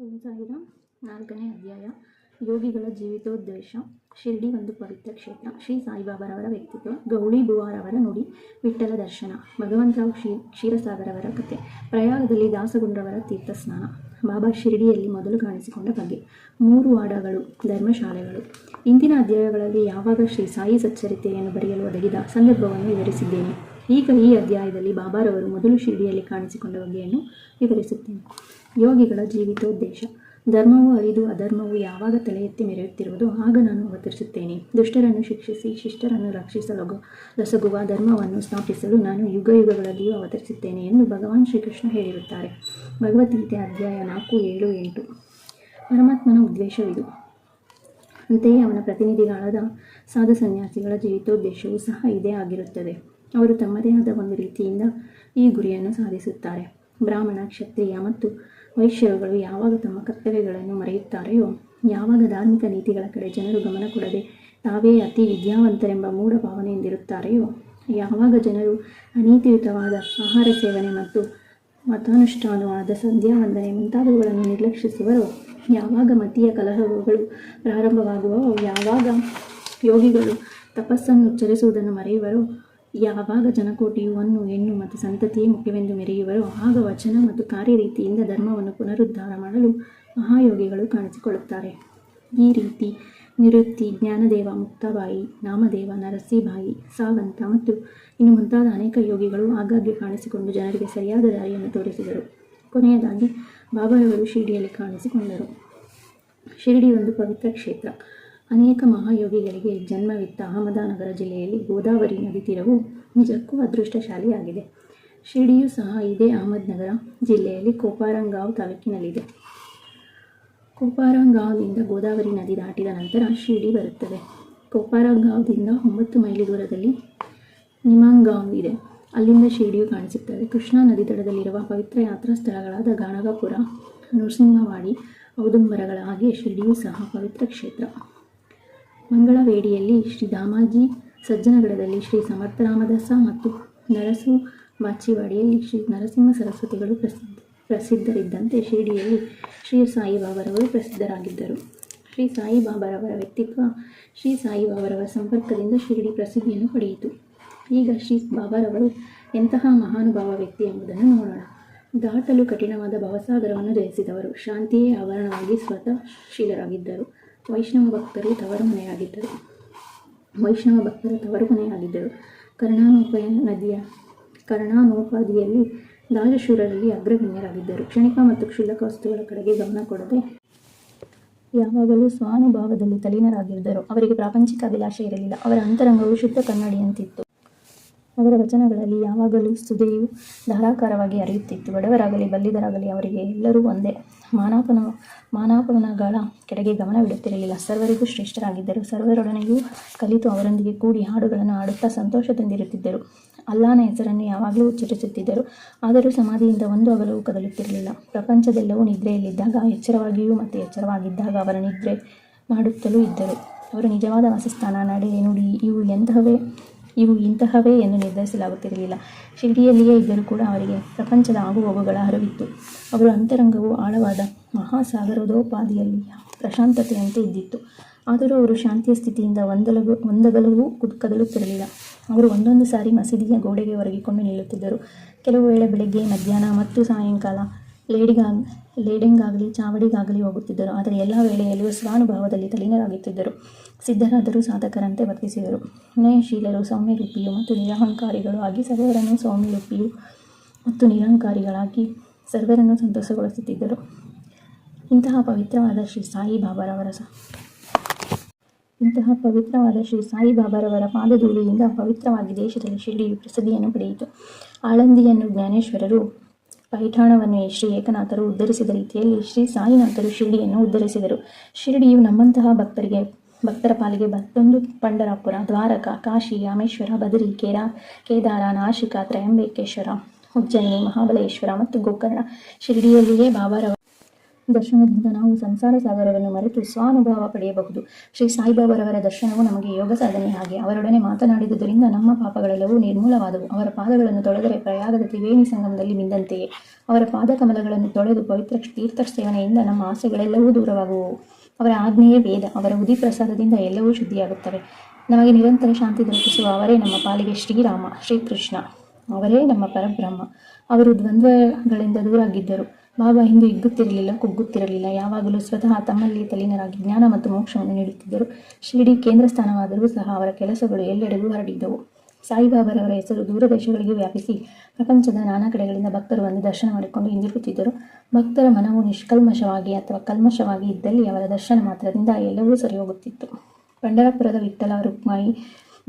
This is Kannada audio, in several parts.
ಸಾಯಿರಾಮ್ ನಾಲ್ಕನೇ ಅಧ್ಯಾಯ, ಯೋಗಿಗಳ ಜೀವಿತೋದ್ದೇಶ. ಶಿರ್ಡಿ ಒಂದು ಪವಿತ್ರ ಕ್ಷೇತ್ರ. ಶ್ರೀ ಸಾಯಿಬಾಬಾರವರ ವ್ಯಕ್ತಿತ್ವ. ಗೌಳಿ ಬುವಾರವರ ನುಡಿ. ವಿಠ್ಠಲ ದರ್ಶನ. ಭಗವಂತರಾವ್ ಕ್ಷೀ, ಕ್ಷೀರಸಾಗರವರ ಕಥೆ. ಪ್ರಯಾಗದಲ್ಲಿ ದಾಸಗುಂಡ್ರವರ ತೀರ್ಥ ಸ್ನಾನ ಬಾಬಾ ಶಿರ್ಡಿಯಲ್ಲಿ ಮೊದಲು ಕಾಣಿಸಿಕೊಂಡ ಬಗ್ಗೆ. ಮೂರು ವಾಡಗಳು, ಧರ್ಮಶಾಲೆಗಳು. ಇಂದಿನ ಅಧ್ಯಾಯಗಳಲ್ಲಿ ಯಾವಾಗ ಶ್ರೀ ಸಾಯಿ ಸಚ್ಚರಿತೆಯನ್ನು ಬರೆಯಲು ಒದಗಿದ ಸಂದರ್ಭವನ್ನು ವಿವರಿಸಿದ್ದೇನೆ. ಈಗ ಈ ಅಧ್ಯಾಯದಲ್ಲಿ ಬಾಬಾರವರು ಮೊದಲು ಶಿರ್ಡಿಯಲ್ಲಿ ಕಾಣಿಸಿಕೊಂಡ ಬಗೆಯನ್ನು ವಿವರಿಸುತ್ತೇನೆ. ಯೋಗಿಗಳ ಜೀವಿತೋದ್ದೇಶ. ಧರ್ಮವು ಅರಿದು ಅಧರ್ಮವು ಯಾವಾಗ ತಲೆ ಎತ್ತಿ ಮೆರೆಯುತ್ತಿರುವುದು ಆಗ ನಾನು ಅವತರಿಸುತ್ತೇನೆ. ದುಷ್ಟರನ್ನು ಶಿಕ್ಷಿಸಿ, ಶಿಷ್ಟರನ್ನು ರಕ್ಷಿಸಲು ರಸಗುವ ಧರ್ಮವನ್ನು ಸ್ಥಾಪಿಸಲು ನಾನು ಯುಗ ಯುಗಗಳಲ್ಲಿಯೂ ಅವತರಿಸುತ್ತೇನೆ ಎಂದು ಭಗವಾನ್ ಶ್ರೀಕೃಷ್ಣ ಹೇಳಿರುತ್ತಾರೆ. ಭಗವದ್ಗೀತೆ ಅಧ್ಯಾಯ ನಾಲ್ಕು, ಏಳು, ಎಂಟು. ಪರಮಾತ್ಮನ ಉದ್ದೇಶವಿದು. ಅಂತೆಯೇ ಅವನ ಪ್ರತಿನಿಧಿಗಳಾದ ಸಾಧು ಸನ್ಯಾಸಿಗಳ ಜೀವಿತೋದ್ದೇಶವೂ ಸಹ ಇದೇ ಆಗಿರುತ್ತದೆ. ಅವರು ತಮ್ಮದೇ ಆದ ಒಂದು ರೀತಿಯಿಂದ ಈ ಗುರಿಯನ್ನು ಸಾಧಿಸುತ್ತಾರೆ. ಬ್ರಾಹ್ಮಣ, ಕ್ಷತ್ರಿಯ ಮತ್ತು ವೈಶ್ಯರುಗಳು ಯಾವಾಗ ತಮ್ಮ ಕರ್ತವ್ಯಗಳನ್ನು ಮರೆಯುತ್ತಾರೆಯೋ, ಯಾವಾಗ ಧಾರ್ಮಿಕ ನೀತಿಗಳ ಕಡೆ ಜನರು ಗಮನ ಕೊಡದೆ ತಾವೇ ಅತಿ ವಿದ್ಯಾವಂತರೆಂಬ ಮೂಢ ಭಾವನೆಯಿಂದಿರುತ್ತಾರೆಯೋ ಯಾವಾಗ ಜನರು ಅನೀತಿಯುತವಾದ ಆಹಾರ ಸೇವನೆ ಮತ್ತು ಮತಾನುಷ್ಠಾನವಾದ ಸಂಧ್ಯಾ ವಂದನೆ ಮುಂತಾದವುಗಳನ್ನು ನಿರ್ಲಕ್ಷಿಸುವರೋ, ಯಾವಾಗ ಮತೀಯ ಕಲಹಗಳು ಪ್ರಾರಂಭವಾಗುವವೋ, ಯಾವಾಗ ಯೋಗಿಗಳು ತಪಸ್ಸನ್ನು ಉಚ್ಚರಿಸುವುದನ್ನು ಮರೆಯುವರೋ ಯಾವಾಗ ಜನಕೋಟಿಯು ಅನ್ನು ಹೆಣ್ಣು ಮತ್ತು ಸಂತತಿಯೇ ಮುಖ್ಯವೆಂದು ಮೆರೆಯುವರೋ, ಆಗ ವಚನ ಮತ್ತು ಕಾರ್ಯರೀತಿಯಿಂದ ಧರ್ಮವನ್ನು ಪುನರುದ್ಧಾರ ಮಾಡಲು ಮಹಾಯೋಗಿಗಳು ಕಾಣಿಸಿಕೊಳ್ಳುತ್ತಾರೆ. ಈ ರೀತಿ ನಿವೃತ್ತಿ ಜ್ಞಾನದೇವ, ಮುಕ್ತಬಾಯಿ, ನಾಮದೇವ, ನರಸಿಂಹಬಾಯಿ, ಸಾವಂತ ಮತ್ತು ಇನ್ನು ಮುಂತಾದ ಅನೇಕ ಯೋಗಿಗಳು ಆಗಾಗ್ಗೆ ಕಾಣಿಸಿಕೊಂಡು ಜನರಿಗೆ ಸರಿಯಾದ ದಾರಿಯನ್ನು ತೋರಿಸಿದರು. ಕೊನೆಯದಾಗಿ ಬಾಬಾರವರು ಶಿರಡಿಯಲ್ಲಿ ಕಾಣಿಸಿಕೊಂಡರು. ಶಿರಡಿ ಒಂದು ಪವಿತ್ರ ಕ್ಷೇತ್ರ. ಅನೇಕ ಮಹಾಯೋಗಿಗಳಿಗೆ ಜನ್ಮವಿತ್ತ ಅಹಮದಾನಗರ ಜಿಲ್ಲೆಯಲ್ಲಿ ಗೋದಾವರಿ ನದಿ ತೀರವು ನಿಜಕ್ಕೂ ಅದೃಷ್ಟಶಾಲಿಯಾಗಿದೆ. ಶಿರ್ಡಿಯೂ ಸಹ ಇದೇ ಅಹಮದ್ನಗರ ಜಿಲ್ಲೆಯಲ್ಲಿ ಕೋಪಾರಂಗಾವ್ ತಾಲೂಕಿನಲ್ಲಿದೆ. ಕೋಪಾರಂಗಾವ್ನಿಂದ ಗೋದಾವರಿ ನದಿ ದಾಟಿದ ನಂತರ ಶಿರಡಿ ಬರುತ್ತದೆ. ಕೋಪಾರಂಗಾವ್ದಿಂದ ಒಂಬತ್ತು ಮೈಲಿ ದೂರದಲ್ಲಿ ನಿಮಾಂಗಾಂವ್ ಇದೆ. ಅಲ್ಲಿಂದ ಶಿರಡಿಯು ಕಾಣಿಸುತ್ತದೆ. ಕೃಷ್ಣಾ ನದಿ ದಡದಲ್ಲಿರುವ ಪವಿತ್ರ ಯಾತ್ರಾ ಸ್ಥಳಗಳಾದ ಗಾಣಗಾಪುರ, ನರಸಿಂಹವಾಡಿ, ಔದುಂಬರಗಳ ಹಾಗೆ ಶಿರ್ಡಿಯೂ ಸಹ ಪವಿತ್ರ ಕ್ಷೇತ್ರ. ಮಂಗಳವೇಡಿಯಲ್ಲಿ ಶ್ರೀ ದಾಮಾಜಿ ಸಜ್ಜನಗಡದಲ್ಲಿ ಶ್ರೀ ಸಮರ್ಥರಾಮದಾಸ ಮತ್ತು ನರಸು ಬಾಚಿವಾಡಿಯಲ್ಲಿ ಶ್ರೀ ನರಸಿಂಹ ಸರಸ್ವತಿಗಳು ಪ್ರಸಿದ್ಧ ಪ್ರಸಿದ್ಧರಿದ್ದಂತೆ ಶಿರಡಿಯಲ್ಲಿ ಶ್ರೀ ಸಾಯಿಬಾಬಾರವರು ಪ್ರಸಿದ್ಧರಾಗಿದ್ದರು. ಶ್ರೀ ಸಾಯಿಬಾಬಾರವರ ವ್ಯಕ್ತಿತ್ವ ಶ್ರೀ ಸಾಯಿಬಾಬಾರವರ ಸಂಪರ್ಕದಿಂದ ಶಿರಡಿ ಪ್ರಸಿದ್ಧಿಯನ್ನು ಪಡೆಯಿತು. ಈಗ ಶ್ರೀ ಬಾಬಾರವರು ಎಂತಹ ಮಹಾನುಭಾವ ವ್ಯಕ್ತಿ ಎಂಬುದನ್ನು ನೋಡೋಣ. ದಾಟಲು ಕಠಿಣವಾದ ಭವಸಾಗರವನ್ನು ಜಯಿಸಿದವರು ಶಾಂತಿಯೇ ಆವರಣವಾಗಿ ಸ್ವತಃ ಶೀಲರಾಗಿದ್ದರು. ವೈಷ್ಣವ ಭಕ್ತರು ತವರು ಮನೆಯಾಗಿದ್ದರು. ವೈಷ್ಣವ ಭಕ್ತರು ತವರು ಮನೆಯಾಗಿದ್ದರು. ಕರ್ಣಾನೂಪ ನದಿಯ, ಕರ್ಣಾನೋಪಾದಿಯಲ್ಲಿ ರಾಜಶೂರರಲ್ಲಿ ಅಗ್ರಗಣ್ಯರಾಗಿದ್ದರು. ಕ್ಷಣಿಕ ಮತ್ತು ಕ್ಷುಲ್ಲಕ ವಸ್ತುಗಳ ಕಡೆಗೆ ಗಮನ ಕೊಡದೆ ಯಾವಾಗಲೂ ಸ್ವಾನುಭಾವದಲ್ಲಿ ತಲೀನರಾಗಿದ್ದರು ಅವರಿಗೆ ಪ್ರಾಪಂಚಿಕ ಅಭಿಲಾಷೆ ಇರಲಿಲ್ಲ. ಅವರ ಅಂತರಂಗವು ಶುದ್ಧ ಕನ್ನಡಿಯಂತಿತ್ತು. ಅವರ ವಚನಗಳಲ್ಲಿ ಯಾವಾಗಲೂ ಸುದೆಯು ಧಾರಾಕಾರವಾಗಿ ಹರಿಯುತ್ತಿತ್ತು. ಬಡವರಾಗಲಿ ಬಲ್ಲಿದರಾಗಲಿ ಅವರಿಗೆ ಎಲ್ಲರೂ ಒಂದೇ. ಮಾನಾಪನ, ಮಾನಾಪನಗಳ ಕೆಡೆಗೆ ಗಮನವಿಡುತ್ತಿರಲಿಲ್ಲ ಸರ್ವರಿಗೂ ಶ್ರೇಷ್ಠರಾಗಿದ್ದರು. ಸರ್ವರೊಡನೆಯೂ ಕಲಿತು ಅವರೊಂದಿಗೆ ಕೂಡಿ ಹಾಡುಗಳನ್ನು ಹಾಡುತ್ತಾ ಸಂತೋಷದಿಂದಿರುತ್ತಿದ್ದರು ಅಲ್ಲಾನ ಹೆಸರನ್ನು ಯಾವಾಗಲೂ ಉಚ್ಚರಿಸುತ್ತಿದ್ದರು. ಆದರೂ ಸಮಾಧಿಯಿಂದ ಒಂದು ಅಗಲವೂ ಕದಲುತ್ತಿರಲಿಲ್ಲ. ಪ್ರಪಂಚದೆಲ್ಲವೂ ನಿದ್ರೆಯಲ್ಲಿದ್ದಾಗ, ಎಚ್ಚರವಾಗಿಯೂ ಮತ್ತು ಎಚ್ಚರವಾಗಿದ್ದಾಗ ಅವರ ನಿದ್ರೆ ಮಾಡುತ್ತಲೂ ಇದ್ದರು. ಅವರ ನಿಜವಾದ ವಾಸಸ್ಥಾನ, ನಡೆ, ನುಡಿ, ಇವು ಎಂತಹವೇ ಇವು ಇಂತಹವೇ ಎಂದು ನಿರ್ಧರಿಸಲಾಗುತ್ತಿರಲಿಲ್ಲ. ಶಿರಡಿಯಲ್ಲಿಯೇ ಇದ್ದರೂ ಕೂಡ ಅವರಿಗೆ ಪ್ರಪಂಚದ ಆಗುಹೋಗುಗಳ ಅರಿವಿತ್ತು. ಅವರ ಅಂತರಂಗವು ಆಳವಾದ ಮಹಾಸಾಗರದೋಪಾದಿಯಲ್ಲಿ ಪ್ರಶಾಂತತೆಯಂತೆ ಇದ್ದಿತ್ತು. ಆದರೂ ಅವರು ಶಾಂತಿಯ ಸ್ಥಿತಿಯಿಂದ ಒಂದಲಗು, ಒಂದಗಲವೂ ಕದಲುತ್ತಿರಲಿಲ್ಲ ಅವರು ಒಂದೊಂದು ಸಾರಿ ಮಸೀದಿಯ ಗೋಡೆಗೆ ಒರಗಿಕೊಂಡು ನಿಲ್ಲುತ್ತಿದ್ದರು. ಕೆಲವು ವೇಳೆ ಬೆಳಗ್ಗೆ, ಮಧ್ಯಾಹ್ನ ಮತ್ತು ಸಾಯಂಕಾಲ ಲೇಡಿಗಾಗ, ಲೇಡಿಂಗಾಗಲಿ, ಚಾವಡಿಗಾಗಲಿ ಹೋಗುತ್ತಿದ್ದರು. ಆದರೆ ಎಲ್ಲ ವೇಳೆಯಲ್ಲಿಯೂ ಸ್ವಾನುಭಾವದಲ್ಲಿ ತಲೀನರಾಗುತ್ತಿದ್ದರು ಸಿದ್ಧರಾದರೂ ಸಾಧಕರಂತೆ ವರ್ತಿಸಿದರು ವಿನಯಶೀಲರು ಸೌಮ್ಯರೂಪಿಯು ಮತ್ತು ನಿರಹಂಕಾರಿಗಳು ಆಗಿ ಸರ್ವರನ್ನು ಸೌಮ್ಯರೂಪಿಯು ಮತ್ತು ನಿರಹಂಕಾರಿಗಳಾಗಿ ಸರ್ವರನ್ನು ಸಂತೋಷಗೊಳಿಸುತ್ತಿದ್ದರು. ಇಂತಹ ಪವಿತ್ರವಾದ ಶ್ರೀ ಸಾಯಿ ಬಾಬಾರವರ ಸ, ಇಂತಹ ಪವಿತ್ರವಾದ ಶ್ರೀ ಸಾಯಿ ಬಾಬಾರವರ ಪಾದಧೂಳಿಯಿಂದ ಪವಿತ್ರವಾಗಿ ದೇಶದಲ್ಲಿ ಶಿರಡಿಯು ಪ್ರಸಿದ್ಧಿಯನ್ನು ಪಡೆಯಿತು. ಆಳಂದಿಯನ್ನು ಜ್ಞಾನೇಶ್ವರರು ಪೈಠಾಣವನ್ನು ಶ್ರೀ ಏಕನಾಥರು ಉದ್ಧರಿಸಿದ ರೀತಿಯಲ್ಲಿ ಶ್ರೀ ಸಾಯಿನಾಥರು ಶಿರಡಿಯನ್ನು ಉದ್ಧರಿಸಿದರು. ಶಿರಡಿಯು ನಮ್ಮಂತಹ ಭಕ್ತರಿಗೆ, ಭಕ್ತರ ಪಾಲಿಗೆ ಮತ್ತೊಂದು ಪಂಡರಾಪುರ, ದ್ವಾರಕ, ಕಾಶಿ, ರಾಮೇಶ್ವರ, ಬದರಿ, ಕೇರಾ, ಕೇದಾರ, ನಾಶಿಕ, ತ್ರಯಂಬಕೇಶ್ವರ, ಉಜ್ಜಯಿನಿ, ಮಹಾಬಲೇಶ್ವರ ಮತ್ತು ಗೋಕರ್ಣ. ಶಿರಡಿಯಲ್ಲಿಯೇ ಬಾಬಾರವ ದರ್ಶನದಿಂದ ನಾವು ಸಂಸಾರ ಸಾಗರವನ್ನು ಮರೆತು ಸ್ವಾನುಭವ ಪಡೆಯಬಹುದು. ಶ್ರೀ ಸಾಯಿಬಾಬರವರ ದರ್ಶನವು ನಮಗೆ ಯೋಗ ಸಾಧನೆ ಹಾಗೆ ಅವರೊಡನೆ ಮಾತನಾಡಿದುದರಿಂದ ನಮ್ಮ ಪಾಪಗಳೆಲ್ಲವೂ ನಿರ್ಮೂಲವಾದವು. ಅವರ ಪಾದಗಳನ್ನು ತೊಳೆದರೆ ಪ್ರಯಾಗದ ತ್ರಿವೇಣಿ ಸಂಗಮದಲ್ಲಿ ಮಿಂದಂತೆಯೇ. ಅವರ ಪಾದಕಮಲಗಳನ್ನು ತೊಳೆದು ಪವಿತ್ರ ತೀರ್ಥ ಸೇವನೆಯಿಂದ ನಮ್ಮ ಆಸೆಗಳೆಲ್ಲವೂ ದೂರವಾಗುವು ಅವರ ಆಜ್ಞೆಯೇ ವೇದ. ಅವರ ಉದಿ ಪ್ರಸಾದದಿಂದ ಎಲ್ಲವೂ ಶುದ್ಧಿಯಾಗುತ್ತವೆ. ನಮಗೆ ನಿರಂತರ ಶಾಂತಿ ದೊರಕಿಸುವ ಅವರೇ ನಮ್ಮ ಪಾಲಿಗೆ ಶ್ರೀರಾಮ, ಶ್ರೀಕೃಷ್ಣ. ಅವರೇ ನಮ್ಮ ಪರಬ್ರಹ್ಮ. ಅವರು ದ್ವಂದ್ವಗಳಿಂದ ದೂರಾಗಿದ್ದರು. ಬಾಬಾ ಹಿಂದೆ ಇದ್ದುತ್ತಿರಲಿಲ್ಲ, ಕುಗ್ಗುತ್ತಿರಲಿಲ್ಲ. ಯಾವಾಗಲೂ ಸ್ವತಃ ತಮ್ಮಲ್ಲಿ ತಲೀನರಾಗಿ ಜ್ಞಾನ ಮತ್ತು ಮೋಕ್ಷವನ್ನು ನೀಡುತ್ತಿದ್ದರು. ಶಿರಡಿ ಕೇಂದ್ರ ಸ್ಥಾನವಾದರೂ ಸಹ ಅವರ ಕೆಲಸಗಳು ಎಲ್ಲೆಡೆಗೂ ಹರಡಿದ್ದವು ಸಾಯಿಬಾಬರವರ ಹೆಸರು ದೂರ ದೇಶಗಳಿಗೆ ವ್ಯಾಪಿಸಿ ಪ್ರಪಂಚದ ನಾನಾ ಕಡೆಗಳಿಂದ ಭಕ್ತರು ಬಂದು ದರ್ಶನ ಮಾಡಿಕೊಂಡು ಹಿಂದಿರುಗುತ್ತಿದ್ದರು. ಭಕ್ತರ ಮನವು ನಿಷ್ಕಲ್ಮಶವಾಗಿ ಅಥವಾ ಕಲ್ಮಶವಾಗಿ ಇದ್ದಲ್ಲಿ ಅವರ ದರ್ಶನ ಮಾತ್ರದಿಂದ ಎಲ್ಲವೂ ಸರಿ ಹೋಗುತ್ತಿತ್ತು ಪಂಡರಪುರದ ವಿಠಲ ರುಕ್ಮಾಯಿ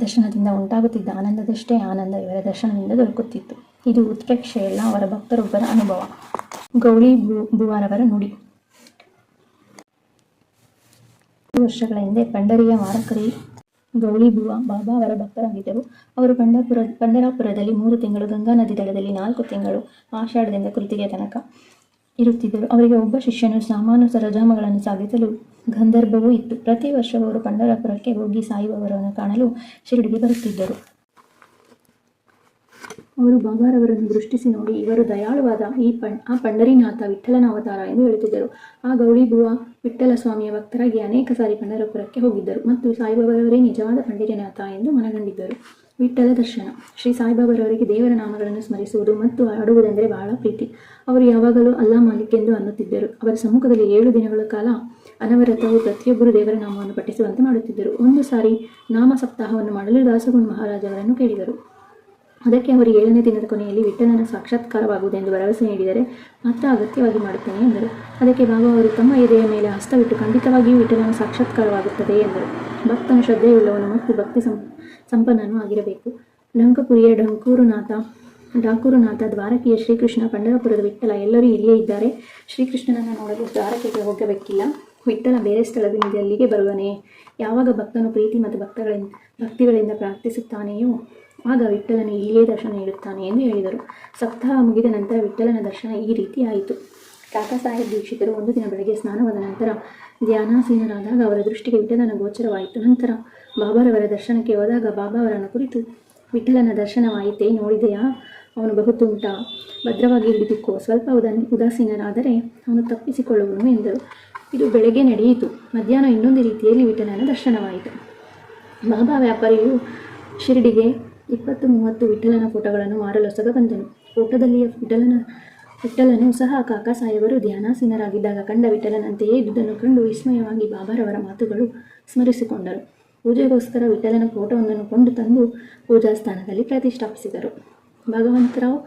ದರ್ಶನದಿಂದ ಉಂಟಾಗುತ್ತಿದ್ದ ಆನಂದದಷ್ಟೇ ಆನಂದ ಇವರ ದರ್ಶನದಿಂದ ದೊರಕುತ್ತಿತ್ತು. ಇದು ಉತ್ಪ್ರೇಕ್ಷೆಯಲ್ಲ ಅವರ ಭಕ್ತರೊಬ್ಬರ ಅನುಭವ. ಗೌಳಿ ಬುವಾರವರ ನುಡಿ. ವರ್ಷಗಳ ಹಿಂದೆ ಪಂಡರಿಯ ಮಾರಕರಿ ಗೌಳಿ ಭುವ ಬಾಬಾ ಅವರ ಭಕ್ತರಾಗಿದ್ದರು. ಅವರು ಪಂಡರಪುರ ಪಂಡರಾಪುರದಲ್ಲಿ ಮೂರು ತಿಂಗಳು ಗಂಗಾ ನದಿ ದಡದಲ್ಲಿ ನಾಲ್ಕು ತಿಂಗಳು ಆಷಾಢದಿಂದ ಕೃತಿಗೆ ತನಕ ಇರುತ್ತಿದ್ದರು. ಅವರಿಗೆ ಒಬ್ಬ ಶಿಷ್ಯನು ಸಾಮಾನು ಸರಜಾಮಗಳನ್ನು ಸಾಗಿಸಲು ಗಂಧರ್ಭವೂ ಇತ್ತು. ಪ್ರತಿ ವರ್ಷವೂ ಅವರು ಪಂಡರಾಪುರಕ್ಕೆ ಹೋಗಿ ಸಾಯುವವರನ್ನು ಕಾಣಲು ಶಿರಡಿಗೆ ಬರುತ್ತಿದ್ದರು. ಅವರು ಬಾಬಾರವರನ್ನು ದೃಷ್ಟಿಸಿ ನೋಡಿ, ಇವರು ದಯಾಳುವಾದ ಈ ಪಂ ಆ ಪಂಡರಿನಾಥ ವಿಠಲನ ಅವತಾರ ಎಂದು ಹೇಳುತ್ತಿದ್ದರು. ಆ ಗೌಳಿ ವಿಠಲ ಸ್ವಾಮಿಯ ಭಕ್ತರಾಗಿ ಅನೇಕ ಸಾರಿ ಪಂಡರಪುರಕ್ಕೆ ಹೋಗಿದ್ದರು ಮತ್ತು ಸಾಯಿಬಾಬಾರವರೇ ನಿಜವಾದ ಪಂಡರಿನಾಥ ಎಂದು ಮನಗಂಡಿದ್ದರು. ವಿಠಲ ದರ್ಶನ. ಶ್ರೀ ಸಾಯಿಬಾಬಾರವರಿಗೆ ದೇವರ ನಾಮಗಳನ್ನು ಸ್ಮರಿಸುವುದು ಮತ್ತು ಆಡುವುದೆಂದರೆ ಬಹಳ ಪ್ರೀತಿ. ಅವರು ಯಾವಾಗಲೂ ಅಲ್ಲಾ ಮಾಲಿಕ್ ಎಂದು ಅನ್ನುತ್ತಿದ್ದರು. ಅವರ ಸಮ್ಮುಖದಲ್ಲಿ ಏಳು ದಿನಗಳ ಕಾಲ ಅನವರತವು ಪ್ರತಿಯೊಬ್ಬರು ದೇವರ ನಾಮವನ್ನು ಪಠಿಸುವಂತೆ ಮಾಡುತ್ತಿದ್ದರು. ಒಂದು ಸಾರಿ ನಾಮ ಸಪ್ತಾಹವನ್ನು ಮಾಡಲು ದಾಸಗುಣ ಮಹಾರಾಜ ಅವರನ್ನು ಕೇಳಿದರು. ಅದಕ್ಕೆ ಅವರು ಏಳನೇ ದಿನದ ಕೊನೆಯಲ್ಲಿ ವಿಠಲನ ಸಾಕ್ಷಾತ್ಕಾರವಾಗುವುದೆಂದು ಭರವಸೆ ನೀಡಿದರೆ ಮಾತ್ರ ಅಗತ್ಯವಾಗಿ ಮಾಡುತ್ತೇನೆ ಎಂದರು. ಅದಕ್ಕೆ ಬಾಬಾ ಅವರು, ತಮ್ಮ ಎದೆಯ ಮೇಲೆ ಹಸ್ತವಿಟ್ಟು ಖಂಡಿತವಾಗಿಯೂ ವಿಠಲನ ಸಾಕ್ಷಾತ್ಕಾರವಾಗುತ್ತದೆ ಎಂದರು. ಭಕ್ತನ ಶ್ರದ್ಧೆಯುಳ್ಳವನು ಮತ್ತು ಭಕ್ತಿ ಸಂ, ಸಂಪನ್ನನು ಆಗಿರಬೇಕು. ಡಂಕಪುರಿಯ ಡಂಕೂರುನಾಥ, ಡಾಕೂರುನಾಥ ದ್ವಾರಕೆಯ ಶ್ರೀಕೃಷ್ಣ ಪಂಡರಪುರದ ವಿಠ್ಠಲ ಎಲ್ಲರೂ ಇಲ್ಲಿಯೇ ಇದ್ದಾರೆ. ಶ್ರೀಕೃಷ್ಣನನ್ನು ನೋಡಲು ದ್ವಾರಕೆಗೆ ಹೋಗಬೇಕಿಲ್ಲ. ವಿಠ್ಠಲ ಬೇರೆ ಸ್ಥಳದಿಂದ ಅಲ್ಲಿಗೆ ಬರುವನೇ? ಯಾವಾಗ ಭಕ್ತನು ಪ್ರೀತಿ ಮತ್ತು ಭಕ್ತಗಳಿಂದ, ಭಕ್ತಿಗಳಿಂದ ಪ್ರಾರ್ಥಿಸುತ್ತಾನೆಯೋ? ಆಗ ವಿಠ್ಠಲನು ಇಲ್ಲಿಯೇ ದರ್ಶನ ನೀಡುತ್ತಾನೆ ಎಂದು ಹೇಳಿದರು. ಸಪ್ತಾಹ ಮುಗಿದ ನಂತರ ವಿಠಲನ ದರ್ಶನ ಈ ರೀತಿ ಆಯಿತು. ಕಾಕಾ ಸಾಹೇಬ್ ದೀಕ್ಷಿತರು ಒಂದು ದಿನ ಬೆಳಗ್ಗೆ ಸ್ನಾನವಾದ ನಂತರ ಧ್ಯಾನಾಸೀನರಾದಾಗ ಅವರ ದೃಷ್ಟಿಗೆ ವಿಠಲನ ಗೋಚರವಾಯಿತು. ನಂತರ ಬಾಬಾರವರ ದರ್ಶನಕ್ಕೆ ಹೋದಾಗ ಬಾಬಾವರನ್ನು ಕುರಿತು ವಿಠಲನ ದರ್ಶನವಾಯಿತೇ, ನೋಡಿದೆಯಾ? ಅವನು ಬಹುತುಂಟ ಭದ್ರವಾಗಿ ಹಿಡಿದುಕೋ, ಸ್ವಲ್ಪ ಉದಾ ಉದಾಸೀನರಾದರೆ ಅವನು ತಪ್ಪಿಸಿಕೊಳ್ಳುವನು ಎಂದರು. ಇದು ಬೆಳಗ್ಗೆ ನಡೆಯಿತು. ಮಧ್ಯಾಹ್ನ ಇನ್ನೊಂದು ರೀತಿಯಲ್ಲಿ ವಿಠಲನ ದರ್ಶನವಾಯಿತು. ಬಾಬಾ ವ್ಯಾಪಾರಿಯು ಶಿರಡಿಗೆ ಇಪ್ಪತ್ತು ಮೂವತ್ತು ವಿಠಲನ ಫೋಟೋಗಳನ್ನು ಮಾರಲು ಹೊಸಗ ಬಂದನು. ಫೋಟೋದಲ್ಲಿಯ ವಿಠಲನ, ವಿಠಲನು ಸಹ ಕಾಕಾ ಸಾಹೇಬರು ಧ್ಯಾನಾಸೀನರಾಗಿದ್ದಾಗ ಕಂಡ ವಿಠಲನಂತೆಯೇ ಇದ್ದುದನ್ನು ಕಂಡು ವಿಸ್ಮಯವಾಗಿ ಬಾಬಾರವರ ಮಾತುಗಳು ಸ್ಮರಿಸಿಕೊಂಡರು. ಪೂಜೆಗೋಸ್ಕರ ವಿಠಲನ ಫೋಟೋವೊಂದನ್ನು ಕೊಂಡು ತಂದು ಪೂಜಾ ಸ್ಥಾನದಲ್ಲಿ ಪ್ರತಿಷ್ಠಾಪಿಸಿದರು. ಭಗವಂತರಾವ್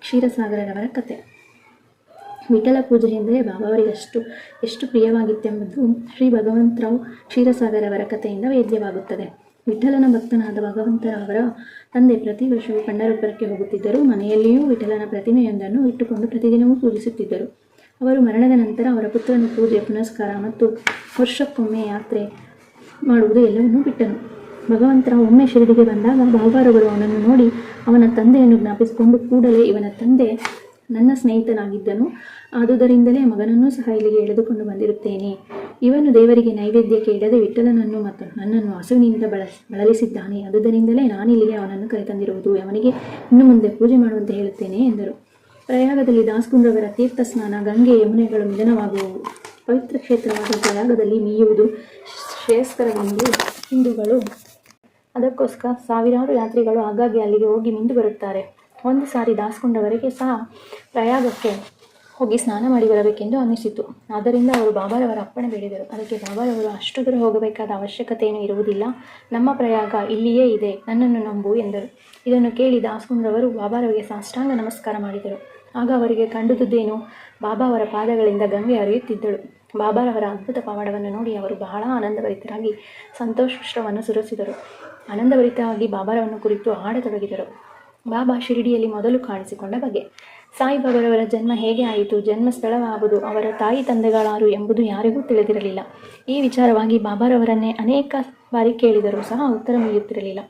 ಕ್ಷೀರಸಾಗರರವರ ಕತೆ. ವಿಠಲ ಪೂಜೆ ಎಂದರೆ ಬಾಬಾವರಿಗಷ್ಟು ಎಷ್ಟು ಪ್ರಿಯವಾಗಿತ್ತೆಂಬುದು ಶ್ರೀ ಭಗವಂತರಾವ್ ಕ್ಷೀರಸಾಗರವರ ಕಥೆಯಿಂದ ವೇದ್ಯವಾಗುತ್ತದೆ. ವಿಠಲನ ಭಕ್ತನಾದ ಭಗವಂತರವರ ತಂದೆ ಪ್ರತಿ ವರ್ಷವೂ ಪಂಡರಪುರಕ್ಕೆ ಹೋಗುತ್ತಿದ್ದರು. ಮನೆಯಲ್ಲಿಯೂ ವಿಠಲನ ಪ್ರತಿಮೆಯೊಂದನ್ನು ಇಟ್ಟುಕೊಂಡು ಪ್ರತಿದಿನವೂ ಪೂಜಿಸುತ್ತಿದ್ದರು. ಅವರು ಮರಣದ ನಂತರ ಅವರ ಪುತ್ರನ ಪೂಜೆ, ಪುನಸ್ಕಾರ ಮತ್ತು ವರ್ಷಕ್ಕೊಮ್ಮೆ ಯಾತ್ರೆ ಮಾಡುವುದು ಎಲ್ಲವನ್ನೂ ಬಿಟ್ಟನು. ಭಗವಂತರ ಒಮ್ಮೆ ಶಿರಡಿಗೆ ಬಂದಾಗ ಬಾಬಾರವರು ಅವನನ್ನು ನೋಡಿ ಅವನ ತಂದೆಯನ್ನು ಜ್ಞಾಪಿಸಿಕೊಂಡು ಕೂಡಲೇ ಇವನ ತಂದೆ ನನ್ನ ಸ್ನೇಹಿತನಾಗಿದ್ದನು. ಆದುದರಿಂದಲೇ ಮಗನನ್ನೂ ಸಹ ಇಲ್ಲಿಗೆ ಎಳೆದುಕೊಂಡು ಬಂದಿರುತ್ತೇನೆ. ಇವನು ದೇವರಿಗೆ ನೈವೇದ್ಯಕ್ಕೆ ಇಡದೆ ವಿಠಲನನ್ನು ಮತ್ತು ನನ್ನನ್ನು ಹಸುವಿನಿಂದ ಬಳಸ್, ಬಳಲಿಸಿದ್ದಾನೆ. ಅದುದರಿಂದಲೇ ನಾನಿಲ್ಲಿಗೆ ಅವನನ್ನು ಕರೆತಂದಿರುವುದು. ಅವನಿಗೆ ಇನ್ನು ಮುಂದೆ ಪೂಜೆ ಮಾಡುವಂತೆ ಹೇಳುತ್ತೇನೆ ಎಂದರು. ಪ್ರಯಾಗದಲ್ಲಿ ದಾಸ್ಗುಂಡ್ರವರ ತೀರ್ಥ ಸ್ನಾನ ಗಂಗೆ ಯಮುನೆಗಳು ಮಿಲನವಾಗುವವು. ಪವಿತ್ರ ಕ್ಷೇತ್ರವಾದ ಪ್ರಯಾಗದಲ್ಲಿ ಮೀಯುವುದು ಶ್ರೇಯಸ್ಕರವೆಂದು ಹಿಂದೂಗಳು ಅದಕ್ಕೋಸ್ಕರ ಸಾವಿರಾರು ಯಾತ್ರಿಗಳು ಆಗಾಗ್ಗೆ ಅಲ್ಲಿಗೆ ಹೋಗಿ ಮಿಂದು ಬರುತ್ತಾರೆ. ಒಂದು ಸಾರಿ ದಾಸ್ಕೊಂಡವರಿಗೆ ಸಹ ಪ್ರಯಾಗಕ್ಕೆ ಹೋಗಿ ಸ್ನಾನ ಮಾಡಿ ಬರಬೇಕೆಂದು ಅನ್ನಿಸಿತು. ಆದ್ದರಿಂದ ಅವರು ಬಾಬಾರವರ ಅಪ್ಪಣೆ ಬೇಡಿದರು. ಅದಕ್ಕೆ ಬಾಬಾರವರು ಅಷ್ಟು ದೂರ ಹೋಗಬೇಕಾದ ಅವಶ್ಯಕತೆಯೇನೂ ಇರುವುದಿಲ್ಲ. ನಮ್ಮ ಪ್ರಯಾಗ ಇಲ್ಲಿಯೇ ಇದೆ. ನನ್ನನ್ನು ನಂಬು ಎಂದರು. ಇದನ್ನು ಕೇಳಿ ದಾಸ್ಗುಂಡ್ರವರು ಬಾಬಾರವರಿಗೆ ಸಾಷ್ಟಾಂಗ ನಮಸ್ಕಾರ ಮಾಡಿದರು. ಆಗ ಅವರಿಗೆ ಕಂಡುದುದ್ದೇನು? ಬಾಬಾ ಅವರ ಪಾದಗಳಿಂದ ಗಂಗೆ ಅರಿಯುತ್ತಿದ್ದಳು ಬಾಬಾರವರ ಅದ್ಭುತ ಪವಾಡವನ್ನು ನೋಡಿ ಅವರು ಬಹಳ ಆನಂದಭರಿತರಾಗಿ ಸಂತೋಷವನ್ನು ಸುರಿಸಿದರು. ಆನಂದಭರಿತವಾಗಿ ಬಾಬಾರವನ್ನು ಕುರಿತು ಹಾಡತೊಡಗಿದರು. ಬಾಬಾ ಶಿರಡಿಯಲ್ಲಿ ಮೊದಲು ಕಾಣಿಸಿಕೊಂಡ ಬಗೆ. ಸಾಯಿಬಾಬಾರವರ ಜನ್ಮ ಹೇಗೆ ಆಯಿತು, ಜನ್ಮ ಸ್ಥಳವಾಗುವುದು, ಅವರ ತಾಯಿ ತಂದೆಗಳಾರು ಎಂಬುದು ಯಾರಿಗೂ ತಿಳಿದಿರಲಿಲ್ಲ. ಈ ವಿಚಾರವಾಗಿ ಬಾಬಾರವರನ್ನೇ ಅನೇಕ ಬಾರಿ ಕೇಳಿದರೂ ಸಹ ಉತ್ತರ ಮುಗಿಯುತ್ತಿರಲಿಲ್ಲ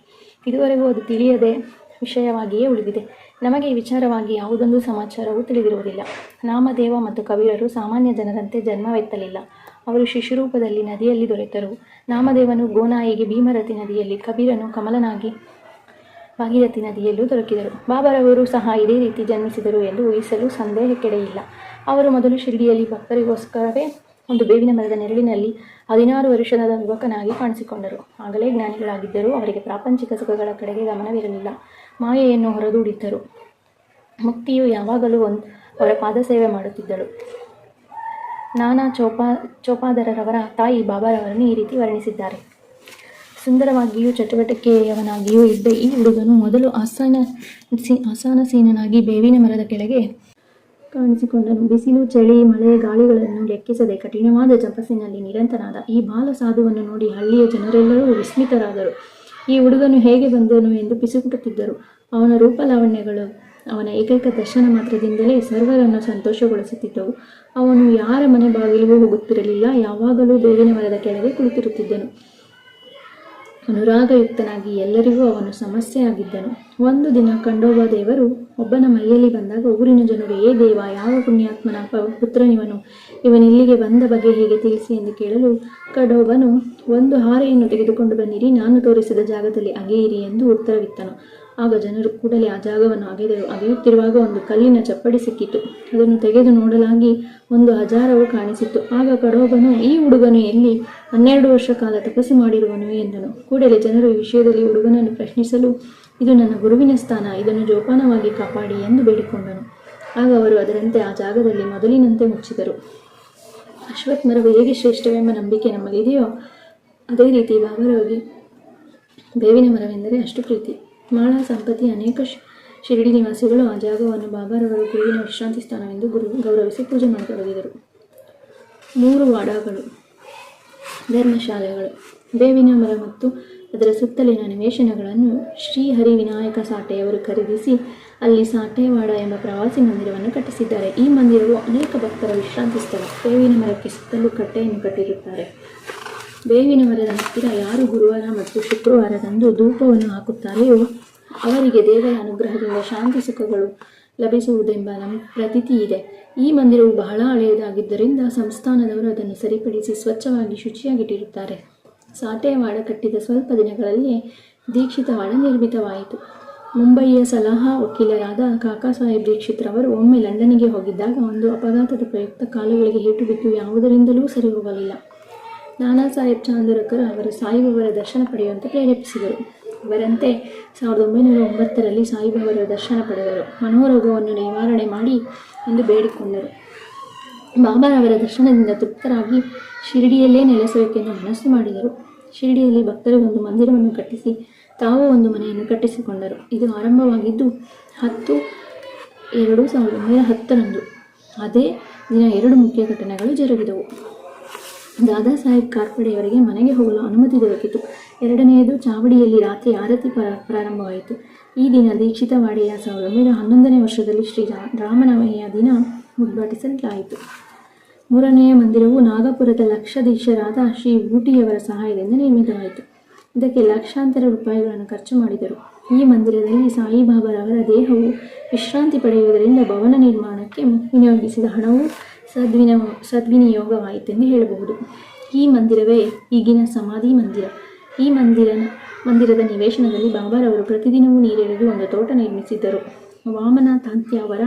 ಇದುವರೆಗೂ ಅದು ತಿಳಿಯದೆ ವಿಷಯವಾಗಿಯೇ ಉಳಿದಿದೆ. ನಮಗೆ ಈ ವಿಚಾರವಾಗಿ ಯಾವುದೊಂದು ಸಮಾಚಾರವೂ ತಿಳಿದಿರುವುದಿಲ್ಲ. ನಾಮದೇವ ಮತ್ತು ಕಬೀರರು ಸಾಮಾನ್ಯ ಜನರಂತೆ ಜನ್ಮವೆತ್ತಲಿಲ್ಲ. ಅವರು ಶಿಶುರೂಪದಲ್ಲಿ ನದಿಯಲ್ಲಿ ದೊರೆತರು. ನಾಮದೇವನು ಗೋನಾಯಿಗೆ ಭೀಮರತಿ ನದಿಯಲ್ಲಿ ಕಬೀರನು ಕಮಲನಾಗಿ ಭಾಗೀರಥಿ ನದಿಯಲ್ಲೂ ದೊರಕಿದರು. ಬಾಬರವರು ಸಹ ಇದೇ ರೀತಿ ಜನ್ಮಿಸಿದರು ಎಂದು ಊಹಿಸಲು ಸಂದೇಹಕ್ಕೆಡೆಯಿಲ್ಲ. ಅವರು ಮೊದಲು ಶಿರ್ಡಿಯಲ್ಲಿ ಭಕ್ತರಿಗೋಸ್ಕರವೇ ಒಂದು ಬೇವಿನ ಮರದ ನೆರಳಿನಲ್ಲಿ ಹದಿನಾರು ವರ್ಷದ ಯುವಕನಾಗಿ ಕಾಣಿಸಿಕೊಂಡರು. ಆಗಲೇ ಜ್ಞಾನಿಗಳಾಗಿದ್ದರೂ ಅವರಿಗೆ ಪ್ರಾಪಂಚಿಕ ಸುಖಗಳ ಕಡೆಗೆ ಗಮನವಿರಲಿಲ್ಲ. ಮಾಯೆಯನ್ನು ಹೊರದೂಡಿದ್ದರು. ಮುಕ್ತಿಯು ಯಾವಾಗಲೂ ಒಂದು ಅವರ ಪಾದ ಸೇವೆ ಮಾಡುತ್ತಿದ್ದಳು. ನಾನಾ ಚೋಪಾ, ಚೋಪಾದರರವರ ತಾಯಿ ಬಾಬಾರವರನ್ನು ಈ ರೀತಿ ವರ್ಣಿಸಿದ್ದಾರೆ. ಸುಂದರವಾಗಿಯೂ ಚಟುವಟಿಕೆಯವನಾಗಿಯೂ ಇದ್ದ ಈ ಹುಡುಗನು ಮೊದಲು ಆಸಾನ ಆಸನಸೀನನಾಗಿ ಬೇವಿನ ಮರದ ಕೆಳಗೆ ಕಾಣಿಸಿಕೊಂಡನು. ಬಿಸಿಲು, ಚಳಿ, ಮಳೆ, ಗಾಳಿಗಳನ್ನು ಲೆಕ್ಕಿಸದೆ ಕಠಿಣವಾದ ಜಪಸ್ಸಿನಲ್ಲಿ ನಿರಂತನಾದ ಈ ಬಾಲ ಸಾಧುವನ್ನು ನೋಡಿ ಹಳ್ಳಿಯ ಜನರೆಲ್ಲರೂ ವಿಸ್ಮಿತರಾದರು. ಈ ಹುಡುಗನು ಹೇಗೆ ಬಂದನು ಎಂದು ಪಿಸುಗುಟ್ಟುತ್ತಿದ್ದರು. ಅವನ ರೂಪಲಾವಣ್ಯಗಳು ಅವನ ಏಕೈಕ ದರ್ಶನ ಮಾತ್ರದಿಂದಲೇ ಸರ್ವರನ್ನು ಸಂತೋಷಗೊಳಿಸುತ್ತಿದ್ದವು. ಅವನು ಯಾರ ಮನೆ ಬಾಗಿಲಿಗೂ ಹೋಗುತ್ತಿರಲಿಲ್ಲ, ಯಾವಾಗಲೂ ಬೇವಿನ ಮರದ ಕೆಳಗೆ ಕುಳಿತಿರುತ್ತಿದ್ದನು. ಅನುರಾಗಯುಕ್ತನಾಗಿ ಎಲ್ಲರಿಗೂ ಅವನು ಸಮಸ್ಯೆಯಾಗಿದ್ದನು. ಒಂದು ದಿನ ಕಂಡೋಬ ದೇವರು ಒಬ್ಬನ ಮೈಯಲ್ಲಿ ಬಂದಾಗ ಊರಿನ ಜನರು, ಏ ದೇವ, ಯಾವ ಪುಣ್ಯಾತ್ಮನ ಪುತ್ರನಿವನು? ಇವನಿಲ್ಲಿಗೆ ಬಂದ ಬಗ್ಗೆ ಹೇಗೆ ತಿಳಿಸಿ? ಎಂದು ಕೇಳಲು ಕಡೋಬನು, ಒಂದು ಹಾರೆಯನ್ನು ತೆಗೆದುಕೊಂಡು ಬನ್ನಿರಿ, ನಾನು ತೋರಿಸಿದ ಜಾಗದಲ್ಲಿ ಅಗೆಯಿರಿ ಎಂದು ಉತ್ತರವಿತ್ತನು. ಆಗ ಜನರು ಕೂಡಲೇ ಆ ಜಾಗವನ್ನು ಅಗೆದರು ಅಗೆಯುತ್ತಿರುವಾಗ ಒಂದು ಕಲ್ಲಿನ ಚಪ್ಪಡಿ ಸಿಕ್ಕಿತು. ಅದನ್ನು ತೆಗೆದು ನೋಡಲಾಗಿ ಒಂದು ಹಜಾರವು ಕಾಣಿಸಿತ್ತು. ಆಗ ಕಡೋಬನು, ಈ ಹುಡುಗನು ಎಲ್ಲಿ? ಹನ್ನೆರಡು ವರ್ಷ ಕಾಲ ತಪಸ್ಸು ಮಾಡಿರುವನು ಎಂದನು. ಕೂಡಲೇ ಜನರು ಈ ವಿಷಯದಲ್ಲಿ ಹುಡುಗನನ್ನು ಪ್ರಶ್ನಿಸಲು, ಇದು ನನ್ನ ಗುರುವಿನ ಸ್ಥಾನ, ಇದನ್ನು ಜೋಪಾನವಾಗಿ ಕಾಪಾಡಿ ಎಂದು ಬೇಡಿಕೊಂಡನು. ಆಗ ಅವರು ಅದರಂತೆ ಆ ಜಾಗದಲ್ಲಿ ಮೊದಲಿನಂತೆ ಮುಚ್ಚಿದರು. ಅಶ್ವಥ್ ಮರವು ಹೇಗೆ ಶ್ರೇಷ್ಠವೆಂಬ ನಂಬಿಕೆ ನಮ್ಮಲ್ಲಿದೆಯೋ ಅದೇ ರೀತಿ ಬಾಬರವಾಗಿ ಬೇವಿನ ಮರವೆಂದರೆ ಅಷ್ಟು ಪ್ರೀತಿ. ಮಾಳಾ ಸಂಪತಿ ಅನೇಕ ಶಿರಡಿ ನಿವಾಸಿಗಳು ಆ ಜಾಗವನ್ನು ಬಾಬಾರವರು ಗುರುವಿನ ವಿಶ್ರಾಂತಿ ಸ್ಥಾನವೆಂದು ಗುರು, ಗೌರವಿಸಿ ಪೂಜೆ ಮಾಡತೊಡಗಿದರು ಮೂರು ವಾಡಾಗಳು, ಧರ್ಮಶಾಲೆಗಳು ಬೇವಿನ ಮರ ಮತ್ತು ಅದರ ಸುತ್ತಲಿನ ನಿವೇಶನಗಳನ್ನು ಶ್ರೀಹರಿ ವಿನಾಯಕ ಸಾಟೆಯವರು ಖರೀದಿಸಿ ಅಲ್ಲಿ ಸಾಟೆವಾಡ ಎಂಬ ಪ್ರವಾಸಿ ಮಂದಿರವನ್ನು ಕಟ್ಟಿಸಿದ್ದಾರೆ. ಈ ಮಂದಿರವು ಅನೇಕ ಭಕ್ತರ ವಿಶ್ರಾಂತಿ ಸ್ಥಳ. ಬೇವಿನ ಮರಕ್ಕೆ ಸುತ್ತಲೂ ಕಟ್ಟೆಯನ್ನು ಕಟ್ಟಿರುತ್ತಾರೆ. ಬೇವಿನ ಮರದ ಹತ್ತಿರ ಯಾರು ಗುರುವಾರ ಮತ್ತು ಶುಕ್ರವಾರದಂದು ಧೂಪವನ್ನು ಹಾಕುತ್ತಾರೆಯೋ, ಅವರಿಗೆ ದೇವರ ಅನುಗ್ರಹದಿಂದ ಶಾಂತಿ ಸುಖಗಳು ಲಭಿಸುವುದೆಂಬ ನಮ್ಮ ಪ್ರತೀತಿ ಇದೆ. ಈ ಮಂದಿರವು ಬಹಳ ಹಳೆಯದಾಗಿದ್ದರಿಂದ ಸಂಸ್ಥಾನದವರು ಅದನ್ನು ಸರಿಪಡಿಸಿ ಸ್ವಚ್ಛವಾಗಿ ಶುಚಿಯಾಗಿಟ್ಟಿರುತ್ತಾರೆ. ಸಾಟೆವಾಡ ಕಟ್ಟಿದ ಸ್ವಲ್ಪ ದಿನಗಳಲ್ಲಿ ದೀಕ್ಷಿತವಾಡ ನಿರ್ಮಿತವಾಯಿತು. ಮುಂಬಯಿಯ ಸಲಹಾ ವಕೀಲರಾದ ಕಾಕಾ ಸಾಹೇಬ್ ದೀಕ್ಷಿತ್ರವರು ಒಮ್ಮೆ ಲಂಡನ್ಗೆ ಹೋಗಿದ್ದಾಗ ಒಂದು ಅಪಘಾತದ ಪ್ರಯುಕ್ತ ಕಾಲುಗಳಿಗೆ ಏಟು ಬಿದ್ದು ಯಾವುದರಿಂದಲೂ ಸರಿ ಹೋಗಲಿಲ್ಲ. ನಾನಾ ಸಾಹೇಬ್ ಚಾಂದೂರಕರ್ ಅವರು ಸಾಯಿಬಾಬರ ದರ್ಶನ ಪಡೆಯುವಂತೆ ಪ್ರೇರೇಪಿಸಿದರು. ಇವರಂತೆ ಸಾವಿರದ ಒಂಬೈನೂರ ಒಂಬತ್ತರಲ್ಲಿ ಸಾಯಿಬಾಬರ ದರ್ಶನ ಪಡೆದರು. ಮನೋರೋಗವನ್ನು ನಿವಾರಣೆ ಮಾಡಿ ಎಂದು ಬೇಡಿಕೊಂಡರು. ಬಾಬಾರವರ ದರ್ಶನದಿಂದ ತೃಪ್ತರಾಗಿ ಶಿರಡಿಯಲ್ಲೇ ನೆಲೆಸಬೇಕೆಂದು ಮನಸ್ಸು ಮಾಡಿದರು. ಶಿರಡಿಯಲ್ಲಿ ಭಕ್ತರು ಒಂದು ಮಂದಿರವನ್ನು ಕಟ್ಟಿಸಿ, ತಾವು ಒಂದು ಮನೆಯನ್ನು ಕಟ್ಟಿಸಿಕೊಂಡರು. ಇದು ಆರಂಭವಾಗಿದ್ದು ಹತ್ತು, ಎರಡು ಸಾವಿರದ ಒಂಬೈನೂರ ಹತ್ತರಂದು. ಅದೇ ದಿನ ಎರಡು ಮುಖ್ಯ ಘಟನೆಗಳು ಜರುಗಿದವು. ದಾದಾ ಸಾಹೇಬ್ ಕಾರ್ಪಡೆಯವರಿಗೆ ಮನೆಗೆ ಹೋಗಲು ಅನುಮತಿ ದೊರಕಿತು. ಎರಡನೆಯದು, ಚಾವಡಿಯಲ್ಲಿ ರಾತ್ರಿ ಆರತಿ ಪ್ರ- ಪ್ರಾರಂಭವಾಯಿತು. ಈ ದಿನ ದೀಕ್ಷಿತವಾಡಿಯ ಸಾವಿರದ ಒಂಬೈನೂರ ಹನ್ನೊಂದನೇ ವರ್ಷದಲ್ಲಿ ಶ್ರೀ ರಾಮನವಮಿಯ ದಿನ ಉದ್ಘಾಟಿಸಲಾಯಿತು ಮೂರನೆಯ ಮಂದಿರವು ನಾಗಪುರದ ಲಕ್ಷಾಧೀಶರಾದ ಶ್ರೀ ಊಟಿಯವರ ಸಹಾಯದಿಂದ ನಿರ್ಮಿತವಾಯಿತು. ಇದಕ್ಕೆ ಲಕ್ಷಾಂತರ ರೂಪಾಯಿಗಳನ್ನು ಖರ್ಚು ಮಾಡಿದರು. ಈ ಮಂದಿರದಲ್ಲಿ ಸಾಯಿಬಾಬಾರವರ ದೇಹವು ವಿಶ್ರಾಂತಿ ಪಡೆಯುವುದರಿಂದ ಭವನ ನಿರ್ಮಾಣಕ್ಕೆ ವಿನಿಯೋಗಿಸಿದ ಹಣವು ಸದ್ವಿನ ಸದ್ವಿನಿಯೋಗವಾಯಿತೆಂದು ಹೇಳಬಹುದು. ಈ ಮಂದಿರವೇ ಈಗಿನ ಸಮಾಧಿ ಮಂದಿರ. ಈ ಮಂದಿರ ಮಂದಿರದ ನಿವೇಶನದಲ್ಲಿ ಬಾಬಾರವರು ಪ್ರತಿದಿನವೂ ನೀರೆಳೆದು ಒಂದು ತೋಟ ನಿರ್ಮಿಸಿದ್ದರು. ವಾಮನ ತಾಂತ್ಯ ಅವರ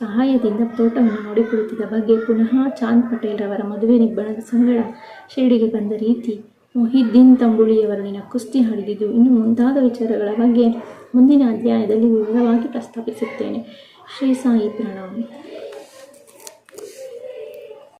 ಸಹಾಯದಿಂದ ತೋಟವನ್ನು ನೋಡಿಕೊಳ್ಳುತ್ತಿದ್ದ ಬಗ್ಗೆ ಪುನಃ ಚಾಂದ್ ಪಟೇಲ್ರವರ ಮದುವೆ ನಿಬ್ಬಣದ ಸಂಗಡ ಶಿರಡಿಗೆ ಬಂದ ರೀತಿ ಮೊಹಿದ್ದೀನ್ ತಂಬುಳಿಯವರೊಂದಿನ ಕುಸ್ತಿ ಹಾಡಿದ್ದು ಇನ್ನು ಮುಂತಾದ ವಿಚಾರಗಳ ಬಗ್ಗೆ ಮುಂದಿನ ಅಧ್ಯಾಯದಲ್ಲಿ ವಿವರವಾಗಿ ಪ್ರಸ್ತಾಪಿಸುತ್ತೇನೆ. ಶ್ರೀ ಸಾಯಿ ಪ್ರಣಾಮ್